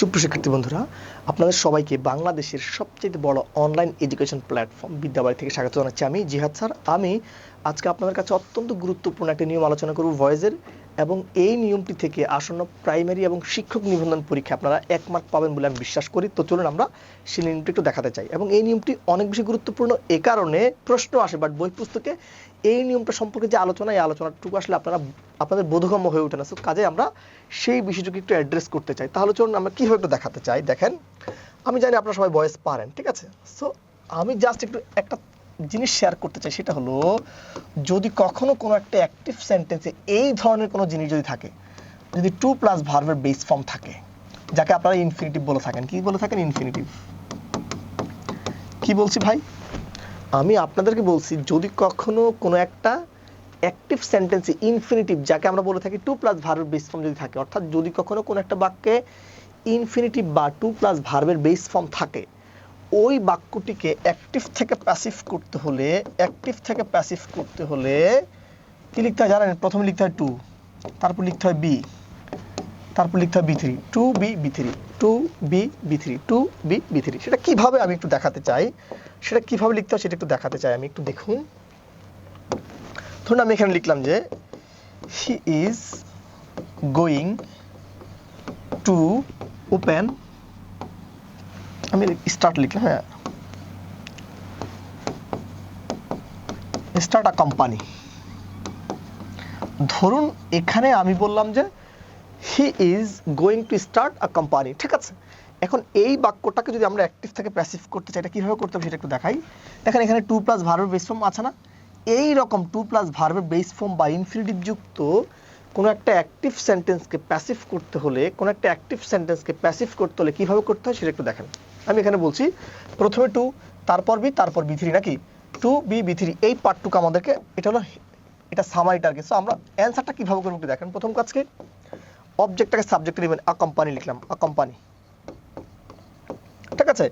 সুপ্রশিক্ষার্থী বন্ধুরা, আপনাদের সবাইকে বাংলাদেশের সবচেয়ে বড় অনলাইন এডুকেশন প্ল্যাটফর্ম বিদ্যাবাড়ি থেকে স্বাগত জানাচ্ছি আমি জিহাদ স্যার। আমি আজকে আপনাদের কাছে অত্যন্ত গুরুত্বপূর্ণ একটা নিয়ম আলোচনা করব ভয়েসের এবং এই নিয়মটি থেকে আসন্ন প্রাইমারি এবং শিক্ষক নিবন্ধন পরীক্ষা আপনারা এক মার্ক পাবেন বলে আমি বিশ্বাস করি। তো চলুন আমরা সেই নিয়মটি একটু দেখাতে চাই। এবং এই নিয়মটি অনেক বেশি গুরুত্বপূর্ণ এ কারণে প্রশ্ন আসে বাট বই পুস্তকে এই নিয়মটা সম্পর্কে যে আলোচনা, এই আলোচনাটুকু আসলে আপনারা, আপনাদের বোধগম্য হয়ে ওঠে না। সো কাজে আমরা সেই বিষয়টুকু একটু অ্যাড্রেস করতে চাই। তাহলে চলুন আমরা কীভাবে একটু দেখাতে চাই। দেখেন, আমি জানি আপনারা সবাই বয়স পারেন, ঠিক আছে? সো আমি জাস্ট একটু একটা জিনিস শেয়ার করতে চাই সেটা হলো, যদি কখনো কোনো একটা অ্যাক্টিভ সেন্টেন্সে এই ধরনের কোনো জিনিস যদি থাকে, যদি টু প্লাস ভার্বের বেস ফর্ম থাকে, যাকে আপনারা ইনফিনিটিভ বলে থাকেন, কি বলে থাকেন? ইনফিনিটিভ কি বলছি ভাই? আমি আপনাদেরকে বলছি, যদি কখনো কোনো একটা অ্যাক্টিভ সেন্টেন্সে ইনফিনিটিভ যাকে আমরা বলে থাকি টু প্লাস ভার্বের বেস ফর্ম যদি থাকে, অর্থাৎ যদি কখনো কোনো একটা বাক্যে ইনফিনিটিভ বা টু প্লাস ভার্বের বেস ফর্ম থাকে ওই বাক্যটিকে অ্যাক্টিভ থেকে প্যাসিভ করতে হলে অ্যাক্টিভ থেকে প্যাসিভ করতে হলে কি লিখতে হয় জানেন? প্রথমে লিখতে হয় টু তারপর লিখতে হয় বি তারপর লিখতে হয় V three to be V three to be V three to be V three সেটা কীভাবে আমি একটু দেখাতে চাই? সেটা কীভাবে লিখতে হয় সেটা একটু দেখাতে চাই আমি, একটু দেখুন। ধরুন আমি এখানে লিখলাম যে he is going to open আমি স্টার্ট লিখলাম হ্যাঁ। স্টার্ট আ কোম্পানি ধরুন, এখানে আমি বললাম যে he is going to start a company ঠিক আছে? এখন এই বাক্যটাকে যদি আমরা অ্যাক্টিভ থেকে প্যাসিভ করতে চাই, এটা কীভাবে করতে হবে সেটা একটু দেখাই। দেখেন, এখানে টু প্লাস ভার্বের বেস ফর্ম আছে না? এই রকম টু প্লাস ভার্বের বেস ফর্ম বা ইনফিনিটিভ যুক্ত কোনো একটা অ্যাক্টিভ সেন্টেন্সকে প্যাসিভ করতে হলে, কোনো একটা অ্যাক্টিভ সেন্টেন্সকে প্যাসিভ করতে হলে কীভাবে করতে হয় সেটা একটু দেখেন। আমি এখানে বলছি, প্রথমে টু তারপর বি তারপর বি থ্রি নাকি? টু বি বি থ্রি এই পার্টটুকু আমাদেরকে, এটা হলো এটা সামারি টার্গেট সো আমরা অ্যান্সারটা কীভাবে করব দেখেন। প্রথম কাজকে অবজেক্টটাকে সাবজেক্টে নেবেন আ কোম্পানি লিখলাম আ কোম্পানি ঠিক আছে?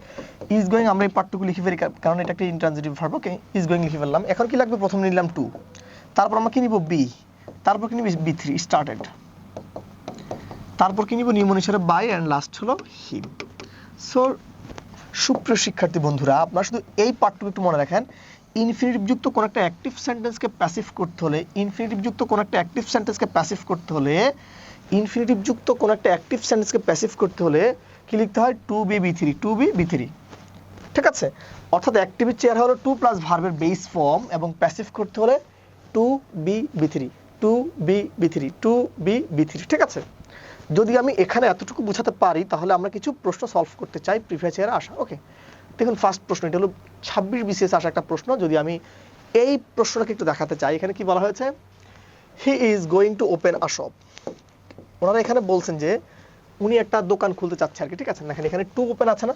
ইজ গোয়িং আমরা এই পার্টটুকু লিখে ফেলি কারণ এটা একটা intransitive verb okay is going লিখে ফেললাম। এখন কি লাগবে? প্রথমে নিলাম টু তারপর আমরা কি নিব? বি তারপর কি নিব? বি থ্রি স্টার্টেড তারপর কি নিব? নিয়মন হিসেবে বাই অ্যান্ড লাস্ট হলো হিম সো সুপ্রিয় শিক্ষার্থী বন্ধুরা, আপনারা শুধু এই পার্টটুকু একটু মনে রাখেন ইনফিনিটিভ যুক্ত কোন একটা অ্যাক্টিভ সেন্টেন্সকে প্যাসিভ করতে হলে ইনফিনিটিভ যুক্ত কোন একটা অ্যাক্টিভ সেন্টেন্সকে প্যাসিভ করতে হলে ইনফিনিটিভ যুক্ত কোন একটা অ্যাক্টিভ সেন্টেন্সকে প্যাসিভ করতে হলে কি লিখতে হয়? To be V three to be V three ঠিক আছে? অর্থাৎ অ্যাক্টিভের চেয়ার হলো টু প্লাস ভার্বের বেস ফর্ম এবং প্যাসিভ করতে হলে to be V three to be V three to be V three ঠিক আছে? যদি আমি এখানে এতটুকু বোঝাতে পারি, তাহলে আমরা কিছু প্রশ্ন সলভ করতে চাই প্রিভিয়াস ইয়ারে আসা ওকে দেখুন ফার্স্ট প্রশ্ন, এটা হলো ছাব্বিশ বিসিএস আসা একটা প্রশ্ন। যদি আমি এই প্রশ্নটাকে একটু দেখাতে চাই, এখানে কি বলা হয়েছে? He is going to open a shop ওনারা এখানে বলছেন যে, উনি একটা দোকান খুলতে চাচ্ছে আর কি, ঠিক আছে? না এখানে এখানে টু ওপেন আছে না?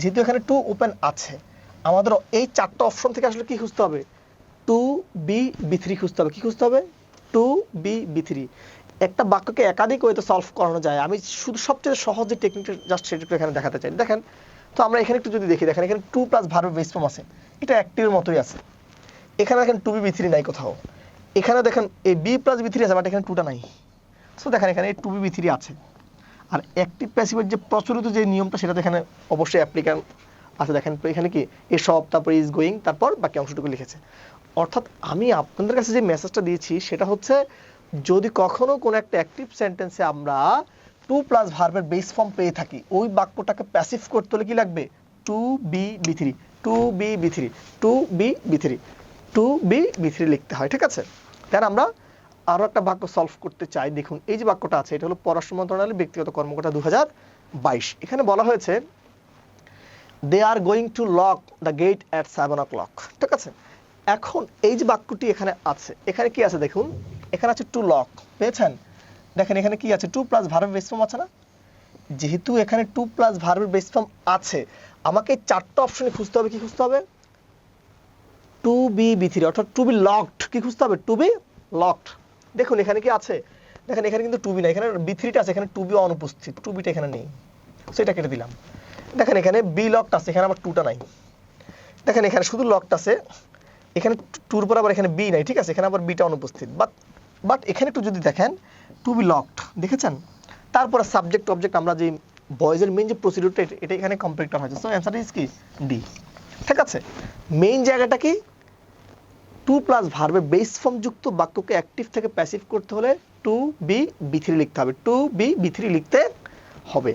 যেহেতু এখানে টু ওপেন আছে, আমাদের এই চারটা অপশন থেকে আসলে কি খুঁজতে হবে? টু বি বি থ্রি খুঁজতে হবে। কি খুঁজতে হবে? টু বি বি থ্রি একটা বাক্যকে একাধিক ওয়েতে সলভ করানো যায়। আমি শুধু সবচেয়ে সহজ যে টেকনিকটা জাস্ট সেটা এখানে দেখাতে চাই। দেখেন, তো আমরা এখানে একটু যদি দেখি, দেখেন, এখানে to plus verb base form আছে। এটা অ্যাক্টিভের মতোই আছে। এখানে দেখেন টু বি বি থ্রি নাই কোথাও। এখানে দেখেন এই বি প্লাস বি থ্রি আছে বাট এখানে টুটা নাই। সো দেখেন, এখানে এই টু বি বি থ্রি আছে। আর অ্যাক্টিভ প্যাসিভের যে প্রচলিত যে নিয়মটা, সেটা এখানে অবশ্যই অ্যাপ্লিকান আছে। দেখেন এখানে কি? এ সব, তারপর ইজ গোয়িং তারপর বাকি অংশটুকু লিখেছে। অর্থাৎ আমি আপনাদের কাছে যে মেসেজটা দিয়েছি, সেটা হচ্ছে যদি কখনো কোনো একটা অ্যাক্টিভ সেন্টেন্সে আমরা টু প্লাস ভার্বের বেস ফর্ম পেয়ে থাকি, ওই বাক্যটাকে প্যাসিভ করতে হলে কি লাগবে? To be V three to be V three to be V three to be V three লিখতে হয়, ঠিক আছে? তাই আমরা আরও একটা বাক্য সলভ করতে চাই। দেখুন, এই যে বাক্যটা আছে, এটা হলো পররাষ্ট্র মন্ত্রণালয়ের ব্যক্তিগত কর্মকর্তা দু হাজার বাইশ। এখানে বলা হয়েছে they are going to lock the gate at seven o'clock ঠিক আছে? এখন এই যে বাক্যটি এখানে আছে, এখানে কি আছে দেখুন? এখানে আছে টু লক পেয়েছেন? দেখেন এখানে কি আছে? টু প্লাস ভার্বের বেস ফর্ম আছে না? যেহেতু এখানে টু প্লাস ভার্বের বেস ফর্ম আছে, আমাকে চারটা অপশনে খুঁজতে হবে, কি খুঁজতে হবে? টু বি বি থ্রি অর্থাৎ টু বি লকড কি খুঁজতে হবে? টু বি লকড দেখুন, এখানে কি আছে? দেখেন, এখানে কিন্তু টু বি না এখানে বি থ্রিটা আছে, এখানে টু বি অনুপস্থিত টু বিটা এখানে নেই। সেটা কেটে দিলাম। দেখেন, এখানে বি লকড আছে, এখানে আবার টুটা নাই। দেখেন, এখানে শুধু লকড আছে, এখানে টুর পর আবার এখানে বি নাই, ঠিক আছে? এখানে আবার বিটা অনুপস্থিত। বাট বাট এখানে একটু যদি দেখেন টু বি লকড দেখেছেন? তারপরে সাবজেক্ট অবজেক্ট আমরা যে বয়েজের মেইন যে প্রসিডিউরটা এটা এখানে কমপ্লিট করা হয়েছে। সো অ্যান্সার ইজ কি? ডি ঠিক আছে? মেইন জায়গাটা কি? টু প্লাস ভার্বের বেস ফর্ম যুক্ত বাক্যকে অ্যাক্টিভ থেকে প্যাসিভ করতে হলে টু বি বি থ্রি লিখতে হবে। টু বি বি থ্রি লিখতে হবে।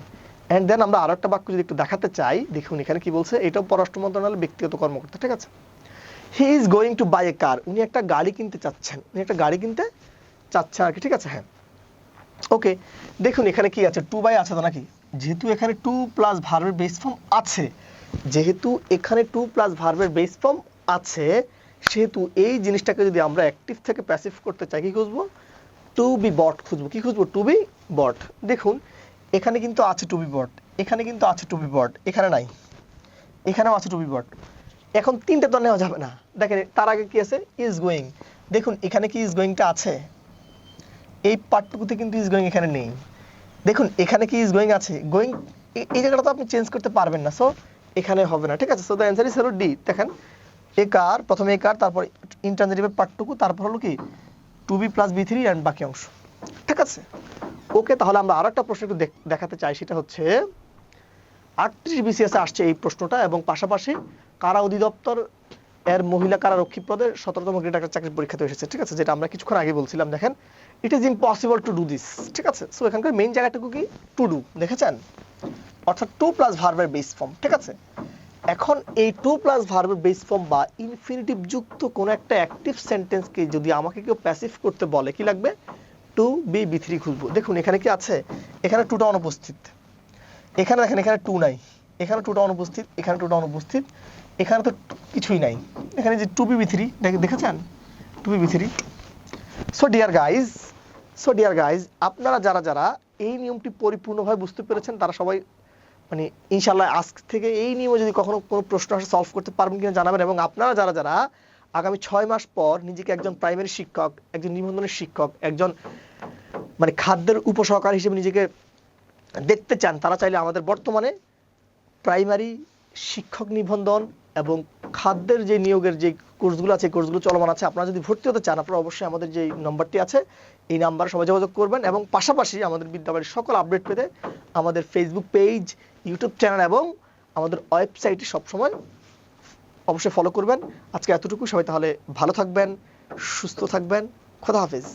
অ্যান্ড দেন আমরা আরও একটা বাক্য যদি একটু দেখাতে চাই, দেখুন এখানে কি বলছে? এটাও পররাষ্ট্র মন্ত্রণালয়ের ব্যক্তিগত কর্মকর্তা, ঠিক আছে? He is going to buy a car উনি একটা গাড়ি কিনতে চাচ্ছেন। উনি একটা গাড়ি কিনতে চাচ্ছেন আর কি, ঠিক আছে? হ্যাঁ। ওকে, দেখুন এখানে কি আছে টু বাই আছে তো নাকি? যেহেতু এখানে টু প্লাস ভার্বের বেস ফর্ম আছে, যেহেতু এখানে টু প্লাস ভার্বের বেস ফর্ম আছে, সেহেতু এই জিনিসটাকে যদি আমরা অ্যাক্টিভ থেকে প্যাসিভ করতে চাই, কি খুঁজবো? টু বি বট খুঁজবো। কি খুঁজবো? টু বি বট দেখুন, এখানে কিন্তু আছে টু বি বট এখানে কিন্তু আছে টু বি বট এখানে নাই। এখানেও আছে টু বি বট এখন তিনটে তো নেওয়া যাবে না। দেখেন, তার আগে কি আছে? ইজ গোয়িং দেখুন, এখানে কি ইজ গোয়িংটা আছে? এই পার্টটুকুতে কিন্তু ইজ গোয়িং এখানে নেই। দেখুন, এখানে কি ইজ গোয়িং আছে? গোয়িং এই জায়গাটা তো আপনি চেঞ্জ করতে পারবেন না সো এখানে হবে না, ঠিক আছে? সো দ্য অ্যান্সার ইজ হলো ডি দেখেন, এ কার, প্রথমে এ কার, তারপর ইন্টারনেটিভের পার্টটুকু তারপর হলো কি? To be plus V three and বাকি অংশ। ঠিক আছে? ওকে তাহলে আমরা আরও একটা প্রশ্ন একটু দেখাতে চাই, সেটা হচ্ছে, আটত্রিশ বিসিএস আসছে এই প্রশ্নটা, এবং পাশাপাশি কারা অধিদপ্তর এর মহিলা কারারক্ষী পদে সতেরোতম গ্রেড একটা চাকরির পরীক্ষাতে এসেছে, ঠিক আছে? যেটা আমরা কিছুক্ষণ আগে বলছিলাম, দেখেন? It is impossible to do this ঠিক আছে? সো এখানকার মেইন জায়গাটুকু কি? টু ডু দেখেছেন? অর্থাৎ টু প্লাস ভার্বের বেস ফর্ম ঠিক আছে? এখন এই টু প্লাস ভার্বের বেস ফর্ম বা ইনফিনিটিভ যুক্ত কোন একটা অ্যাক্টিভ সেন্টেন্সকে যদি আমাকে কেউ প্যাসিভ করতে বলে, কি লাগবে? টু বি বি থ্রি খুঁজবো দেখুন, এখানে কি আছে? এখানে টুটা অনুপস্থিত। এখানে দেখেন, এখানে টু নাই। এখানে টুটা অনুপস্থিত, এখানে টুটা অনুপস্থিত। এখানে তো কিছুই নাই। এখানে যে টু বি বি থ্রি দেখেছেন? To be V three so dear guys so dear guys আপনারা যারা যারা এই নিয়মটি পরিপূর্ণভাবে বুঝতে পেরেছেন, তারা সবাই মানে ইনশাল্লাহ আজ থেকে এই নিয়মে যদি কখনো কোনো প্রশ্ন আসে সলভ করতে পারবেন কিনা জানাবেন এবং আপনারা যারা যারা আগামী ছয় মাস পর নিজেকে একজন প্রাইমারি শিক্ষক, একজন নিবন্ধনের শিক্ষক, একজন মানে খাদ্যের উপসহকার হিসেবে নিজেকে দেখতে চান, তারা চাইলে আমাদের বর্তমানে প্রাইমারি শিক্ষক নিবন্ধন এবং খাদ্যের যে নিয়োগের যে কোর্সগুলো আছে, কোর্সগুলো চলমান আছে, আপনারা যদি ভর্তি হতে চান, আপনারা অবশ্যই আমাদের যে নাম্বারটি আছে, এই নাম্বারে সবাই যোগাযোগ করবেন এবং পাশাপাশি আমাদের বিদ্যাবাড়ির সকল আপডেট পেতে আমাদের ফেসবুক পেজ ইউটিউব চ্যানেল এবং আমাদের ওয়েবসাইটে সবসময় অবশ্যই ফলো করবেন। আজকে এতটুকু সবাই তাহলে ভালো থাকবেন, সুস্থ থাকবেন, খোদা হাফেজ।